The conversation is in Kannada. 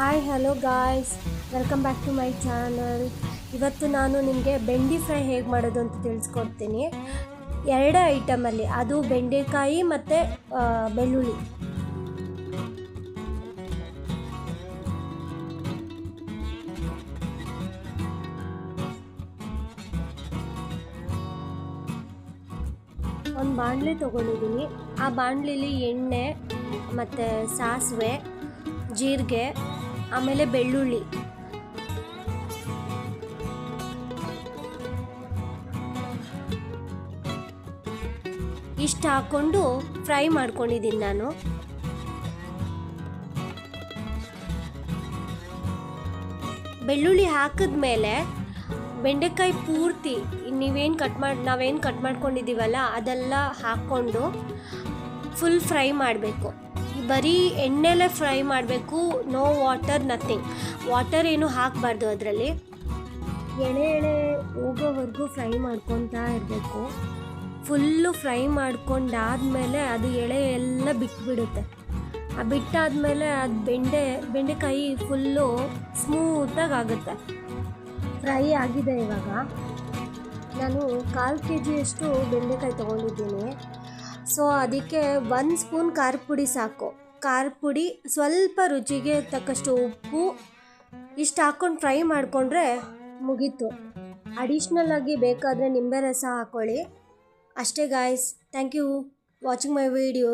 Hi hello guys welcome back to my channel ಇವತ್ತು ನಾನು ನಿಮಗೆ ಬೆಂಡಿ ಫ್ರೈ ಹೇಗೆ ಮಾಡೋದು ಅಂತ ತಿಳಿಸ್ಕೊಡ್ತೀನಿ. ಎರಡು ಐಟಮಲ್ಲಿ ಅದು ಬೆಂಡೆಕಾಯಿ ಮತ್ತು ಬೆಳ್ಳುಳ್ಳಿ. ಒಂದು ಬಾಣಲೆ ತೊಗೊಂಡಿದ್ದೀನಿ. ಆ ಬಾಣಲಿಲಿ ಎಣ್ಣೆ ಮತ್ತು ಸಾಸಿವೆ, ಜೀರಿಗೆ ಆಮೇಲೆ ಬೆಳ್ಳುಳ್ಳಿ. ಇಷ್ಟು ಹಾಕ್ಕೊಂಡು ಫ್ರೈ ಮಾಡ್ಕೊಂಡಿದ್ದೀನಿ ನಾನು. ಬೆಳ್ಳುಳ್ಳಿ ಹಾಕಿದ್ಮೇಲೆ ಬೆಂಡೆಕಾಯಿ ಪೂರ್ತಿ, ನೀವೇನು ಕಟ್ ಮಾಡಿ, ನಾವೇನು ಕಟ್ ಮಾಡ್ಕೊಂಡಿದ್ದೀವಲ್ಲ, ಅದೆಲ್ಲ ಹಾಕ್ಕೊಂಡು ಫುಲ್ ಫ್ರೈ ಮಾಡಬೇಕು. ಬರೀ ಎಣ್ಣೆಲೇ ಫ್ರೈ ಮಾಡಬೇಕು ನೋ ವಾಟರ್ ನಥಿಂಗ್ ವಾಟರ್ ಏನು ಹಾಕಬಾರ್ದು ಅದರಲ್ಲಿ. ಎಳೆ ಎಳೆ ಹೋಗೋವರೆಗೂ ಫ್ರೈ ಮಾಡ್ಕೊತಾ ಇರಬೇಕು. ಫುಲ್ಲು ಫ್ರೈ ಮಾಡ್ಕೊಂಡಾದ್ಮೇಲೆ ಅದು ಎಳೆ ಎಲ್ಲ ಬಿಟ್ಬಿಡುತ್ತೆ. ಆ ಬಿಟ್ಟಾದಮೇಲೆ ಅದು ಬೆಂಡೆ, ಬೆಂಡೆಕಾಯಿ ಫುಲ್ಲು ಸ್ಮೂತಾಗಿ ಆಗುತ್ತೆ. ಫ್ರೈ ಆಗಿದೆ ಇವಾಗ. ನಾನು ಕಾಲು ಕೆ ಜಿಯಷ್ಟು ಬೆಂಡೆಕಾಯಿ ತೊಗೊಂಡಿದ್ದೀನಿ. ಸೊ ಅದಕ್ಕೆ ಒಂದು ಸ್ಪೂನ್ ಖಾರ ಪುಡಿ ಸಾಕು. ಖಾರ ಪುಡಿ ಸ್ವಲ್ಪ ರುಚಿಗೆ ತಕ್ಕಷ್ಟು ಉಪ್ಪು ಇಷ್ಟು ಹಾಕ್ಕೊಂಡು ಫ್ರೈ ಮಾಡಿಕೊಂಡ್ರೆ ಮುಗೀತು. ಅಡಿಷ್ನಲ್ ಆಗಿ ಬೇಕಾದರೆ ನಿಂಬೆ ರಸ ಹಾಕ್ಕೊಳ್ಳಿ ಅಷ್ಟೇ guys thank you watching my video